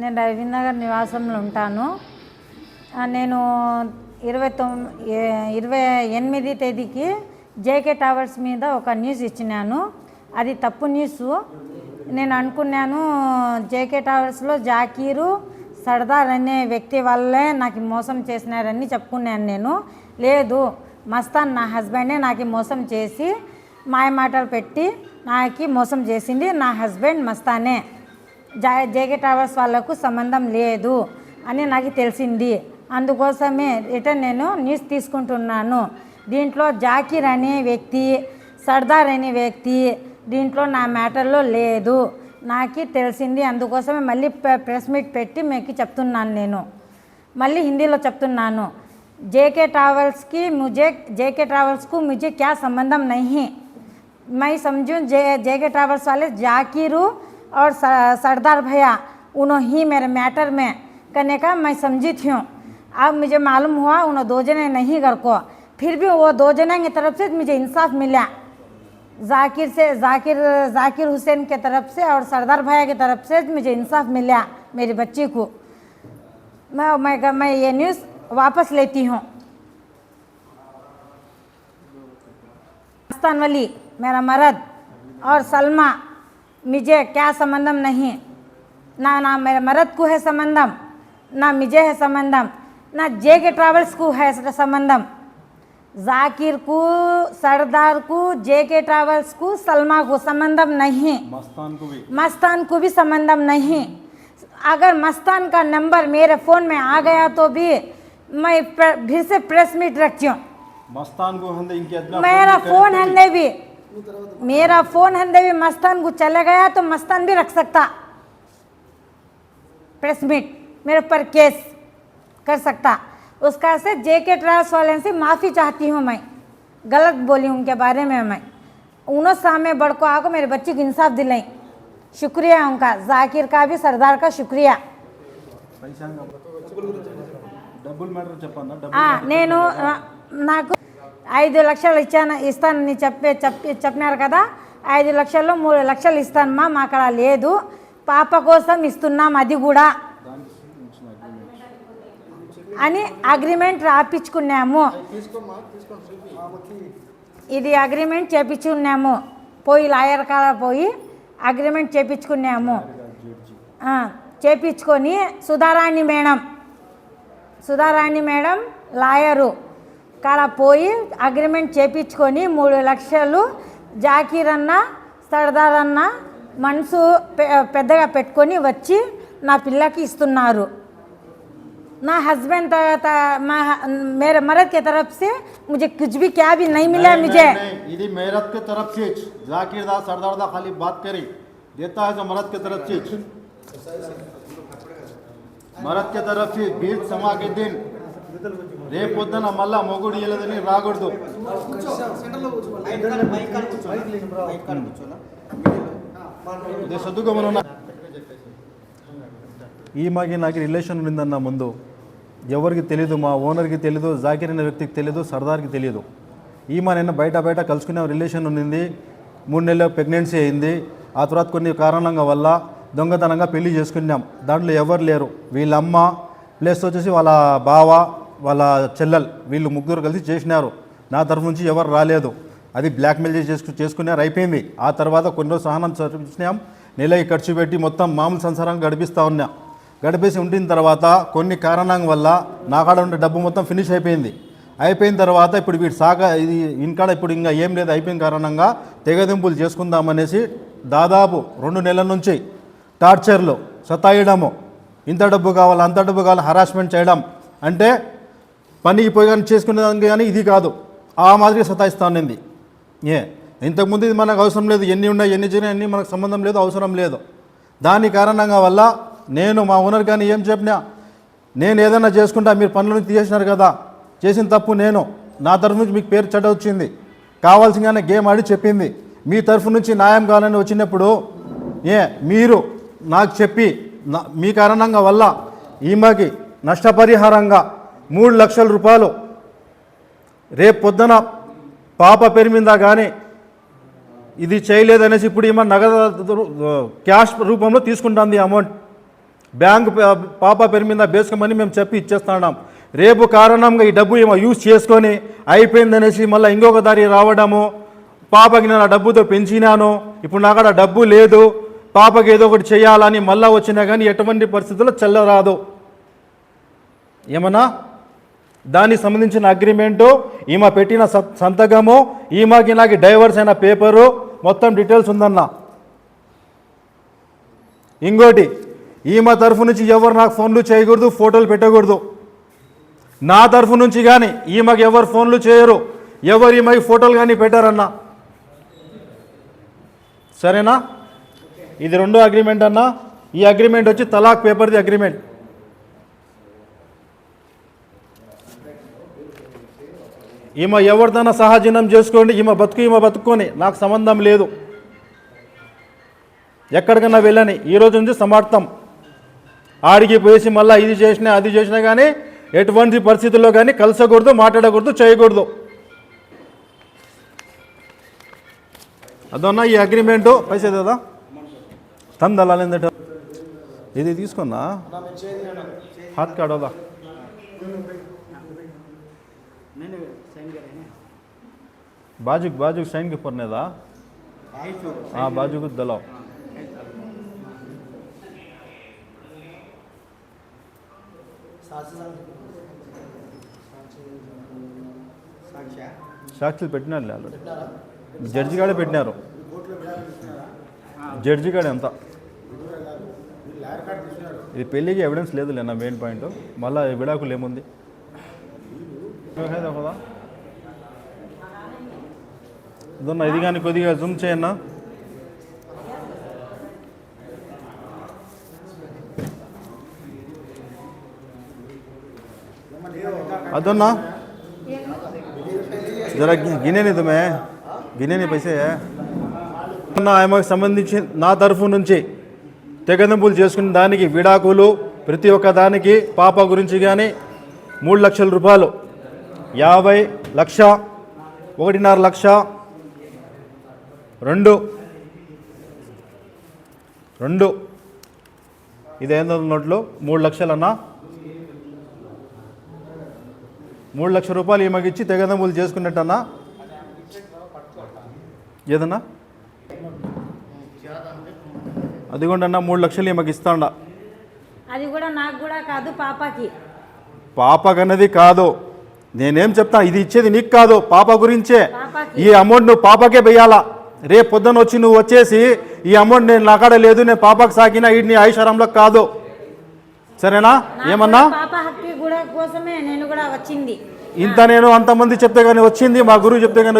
నేను రవీంద్ర నగర్ నివాసంలో ఉంటాను. నేను ఇరవై తొమ్మిది ఇరవై ఎనిమిది తేదీకి జేకే టవర్స్ మీద ఒక న్యూస్ ఇచ్చినాను. అది తప్పు న్యూస్. నేను అనుకున్నాను జేకే టవర్స్లో జాకీరు సర్దార్ అనే వ్యక్తి వల్లే నాకు మోసం చేసినారని చెప్పుకున్నాను నేను. లేదు మస్తాన్ నా హస్బెండే నాకు మోసం చేసి మాయ మాటలు పెట్టి నాకు మోసం చేసింది నా హస్బెండ్ మస్తానే. జేకే ట్రావెల్స్ వాళ్ళకు సంబంధం లేదు అని నాకు తెలిసింది అందుకోసమే రిటర్న్ నేను న్యూస్ తీసుకుంటున్నాను దీంట్లో జాకీర్ అనే వ్యక్తి సర్దార్ అనే వ్యక్తి దీంట్లో నా మ్యాటర్లో లేదు నాకు తెలిసింది అందుకోసమే మళ్ళీ ప్రె- ప్రెస్ మీట్ పెట్టి మీకు చెప్తున్నాను నేను మళ్ళీ హిందీలో చెప్తున్నాను जेके ट्रैवल्स की मुझे जेके ट्रैवल्स को मुझे क्या संबंधम नहीं मैं समझूँ जे जेके ट्रैवल्स वाले जाकिरू और सरदार भैया उन्होंने ही मेरे मैटर में करने का मैं समझी थी अब मुझे मालूम हुआ उन्होंने दो जने नहीं घर को। फिर भी वो दो जने की तरफ़ से मुझे इंसाफ मिला। जाकिर से, जाकिर जाकिर हुसैन के तरफ़ से और सरदार भैया की तरफ़ से मुझे इंसाफ मिला मेरी बच्ची को। मैं मैं मैं ये न्यूज़ वापस लेती हूँ। मस्तान वली, मेरा मरद और सलमा मुझे क्या संबंधम नहीं? ना ना मेरे मरद को है संबंधम ना मुझे है संबंधम ना जे के ट्रैवल्स को है संबंधम। जाकिर को सरदार को जे के ट्रैवल्स को सलमा को संबंधम नहीं। मस्तान को भी। मस्तान को भी संबंधम नहीं। अगर मस्तान का नंबर मेरे फ़ोन में आ गया तो भी मैं फिर से प्रेस मीट रखती हूँ। मस्तान को मेरा फ़ोन करे भी। मेरा फ़ोन हंदे भी मस्तान को चले गया तो मस्तान भी रख सकता प्रेस मीट मेरे ऊपर केस कर सकता उसका से जे के ट्रांस वाले से माफ़ी चाहती हूँ मैं गलत बोली उनके बारे में मैं उन्होंने सामने बड़को आको मेरे बच्चे को इंसाफ दिलाई शुक्रिया उनका जाकिर का भी सरदार का शुक्रिया పైసాంగ డబ్బులు మ్యాటర్ చెప్పన్నా ఆ, డబ్బులు నేను ఆ, నాకు ఐదు లక్షలు ఇచ్చాను ఇస్తానని చెప్పే చెప్పి చెప్పినారు కదా? ఐదు లక్షల్లో మూడు లక్షలు ఇస్తానమ్మా మా అక్కడ లేదు. పాప కోసం ఇస్తున్నాం అది కూడా. అని అగ్రిమెంట్ రాపించుకున్నాము ఇది అగ్రిమెంట్ చేపించుకున్నాము పోయి లాయర్ కాడ పోయి అగ్రిమెంట్ చేపించుకున్నాము చేపించుకొని Sudharani madam Sudharani madam lawyer. కాడ పోయి అగ్రిమెంట్ చేపించుకొని మూడు లక్షలు జాకీర్ అన్న సర్దార్ అన్న మనసు పె- పెద్దగా పెట్టుకొని వచ్చి నా పిల్లకి ఇస్తున్నారు నా హస్బెండ్ त- त- मा- मेरे मर्द के तरफ से मुझे कुछ भी क्या भी नहीं मिला नहीं, मुझे नहीं, नहीं, इधी मेरठ के तरफ से जाकिर दा सरदार दा खाली बात करी देता है जो मरद के तरफ से మరద్ के तरफ से बीच समा के दिन రేపు పొద్దున మళ్ళా మొగుడు ఇయ్యలేదని రాకూడదు. ఇది సర్దుకోమనున్నా ఈమెకి నాకు రిలేషన్ ఉండిందన్న ముందు ఎవరికి తెలియదు మా ఓనర్కి తెలియదు జాకిర్ అనే వ్యక్తికి తెలియదు సర్దార్కి తెలియదు ఈమె నిన్న బయట బయట కలుసుకునే రిలేషన్ ఉండింది. మూడు నెలలు ప్రెగ్నెన్సీ అయింది. ఆ తర్వాత కొన్ని కారణంగా వల్ల దొంగతనంగా పెళ్ళి చేసుకున్నాం. దాంట్లో ఎవరు లేరు. వీళ్ళ అమ్మ ప్లస్ వచ్చేసి వాళ్ళ బావ వాళ్ళ చెల్లెలు వీళ్ళు ముగ్గురు కలిసి చేసినారు. నా తరఫు నుంచి ఎవరు రాలేదు. అది బ్లాక్మెయిల్ చేసి చేసుకు చేసుకున్నారు అయిపోయింది. ఆ తర్వాత కొన్ని రోజులు సహనం చూపించినాం. నెలకి ఖర్చు పెట్టి మొత్తం మామూలు సంసారం గడిపిస్తూ ఉన్నాం. గడిపేసి ఉండిన తర్వాత కొన్ని కారణం వల్ల నా కాడ ఉండే డబ్బు మొత్తం ఫినిష్ అయిపోయింది. అయిపోయిన తర్వాత ఇప్పుడు వీడు సాగ ఇది ఇంకాడ ఇప్పుడు ఇంకా ఏం లేదు అయిపోయిన కారణంగా తెగదింపులు చేసుకుందామనేసి దాదాపు రెండు నెలల నుంచి టార్చర్లు సతాయడము. ఇంత డబ్బు కావాలి అంత డబ్బు కావాలి హరాస్మెంట్ చేయడం అంటే పనికి పోయి కానీ చేసుకునేదానికి కానీ ఇది కాదు. ఆ మాదిరి సతాయిస్తా ఉన్నింది ఏ ఇంతకుముందు ఇది మనకు అవసరం లేదు. ఎన్ని ఉన్నాయి ఎన్ని జరిగినాయి అన్నీ మనకు సంబంధం లేదు అవసరం లేదు. దాని కారణంగా వల్ల నేను మా ఓనర్ కానీ ఏం చెప్పినా నేను ఏదైనా చేసుకుంటా మీరు పనులను తీసేసినారు కదా చేసిన తప్పు నేను నా తరఫు నుంచి మీకు పేరు చెడ్డ వచ్చింది కావాల్సిందనే గేమ్ ఆడి చెప్పింది. మీ తరఫు నుంచి న్యాయం కావాలని వచ్చినప్పుడు ఏ మీరు నాకు చెప్పి మీ కారణంగా వల్ల ఈమెకి నష్టపరిహారంగా మూడు లక్షల రూపాయలు రేపు పొద్దున పాప పెరిమిందా కానీ ఇది చేయలేదనేసి ఇప్పుడు ఈమె నగదు క్యాష్ రూపంలో తీసుకుంటుంది అమౌంట్. బ్యాంక్ పాప పేరు మీద బేసుకోమని మేము చెప్పి ఇచ్చేస్తున్నాం. రేపు కారణంగా ఈ డబ్బు ఏమో యూజ్ చేసుకొని అయిపోయిందనేసి మళ్ళీ ఇంకొక దారి రావడము పాపకి నేను ఆ డబ్బుతో పెంచినాను ఇప్పుడు నా డబ్బు లేదు పాపకి ఏదో ఒకటి చేయాలని మళ్ళీ వచ్చినా కానీ ఎటువంటి పరిస్థితుల్లో చెల్లరాదు. ఏమన్నా? దానికి సంబంధించిన అగ్రిమెంటు ఈమె పెట్టిన స- సంతకము ఈమెకి నాకు డైవర్స్ అయిన పేపరు మొత్తం డీటెయిల్స్ ఉందన్న. ఇంకోటి ఈమె తరఫు నుంచి ఎవరు నాకు ఫోన్లు చేయకూడదు ఫోటోలు పెట్టకూడదు. నా తరఫు నుంచి కానీ ఈమెకి ఎవరు ఫోన్లు చేయరు ఎవరు ఈమెకి ఫోటోలు కానీ పెట్టారన్నా. సరేనా? ఇది రెండో అగ్రిమెంట్ అన్న. ఈ అగ్రిమెంట్ వచ్చి తలాక్ పేపర్ది అగ్రిమెంట్. ఈమె ఎవరిదైనా సహజీనం చేసుకోండి ఈమె బతుకు ఈమె బతుక్కొని. నాకు సంబంధం లేదు. ఎక్కడికన్నా వెళ్ళని. ఈ రోజు నుంచి సమర్థం ఆడికి పోయేసి మళ్ళీ ఇది చేసినా అది చేసినా కానీ ఎటువంటి పరిస్థితుల్లో కానీ కలసకూడదు మాట్లాడకూడదు చేయకూడదు. అదన్నా ఈ అగ్రిమెంటు. పైసే తమ్ దళాలేందట ఇది తీసుకున్నా? హాత్ కాడోదా బాజుకు బాజుకు సైన్కి పొరనేదా? బాజుకు దలో సాక్షులు పెట్టినారు జడ్జి కాడే పెట్టినారు. జడ్జి కాడే అంతా. ఇది పెళ్ళికి ఎవిడెన్స్ లేదు నా మెయిన్ పాయింట్ మళ్ళీ విడాకులు ఏముంది? కదా ఇదన్నా ఇది కానీ కొద్దిగా జూమ్ చేయన్నా? అదన్నా? జరా గి- గినేని తుమే గినేని పైసే. అన్న ఆమెకు సంబంధించి నా తరఫు నుంచి తెగదెంపులు చేసుకున్న దానికి విడాకులు ప్రతి ఒక్క దానికి పాప గురించి కానీ మూడు లక్షల రూపాయలు. యాభై లక్ష ఒకటిన్నర లక్ష రెండు రెండు. ఇది ఏందో నోట్లు మూడు లక్షలన్నా. మూడు లక్షల రూపాయలు ఈమెకి ఇచ్చి తెగదమ్ములు చేసుకున్నట్టన్నా? ఏదన్నా? అదిగోండన్నా మూడు లక్షలు ఈమెకి ఇస్తాండ. అది కూడా నాకు కూడా కాదు పాపకి. పాపకన్నది కాదు. నేనేం చెప్తా ఇది ఇచ్చేది నీకు కాదు పాప గురించే. ఈ అమౌంట్ నువ్వు పాపకే వెయ్యాలా? రేపు పొద్దున వచ్చి నువ్వు వచ్చేసి ఈ అమౌంట్ నేను నా కాడ లేదు నేను పాపకు సాకిన నీ ఆయుషారంలో కాదు. సరేనా? ఏమన్నా? ఇంత నేను అంతమంది చెప్తే కానీ వచ్చింది మా గురువు చెప్తే కానీ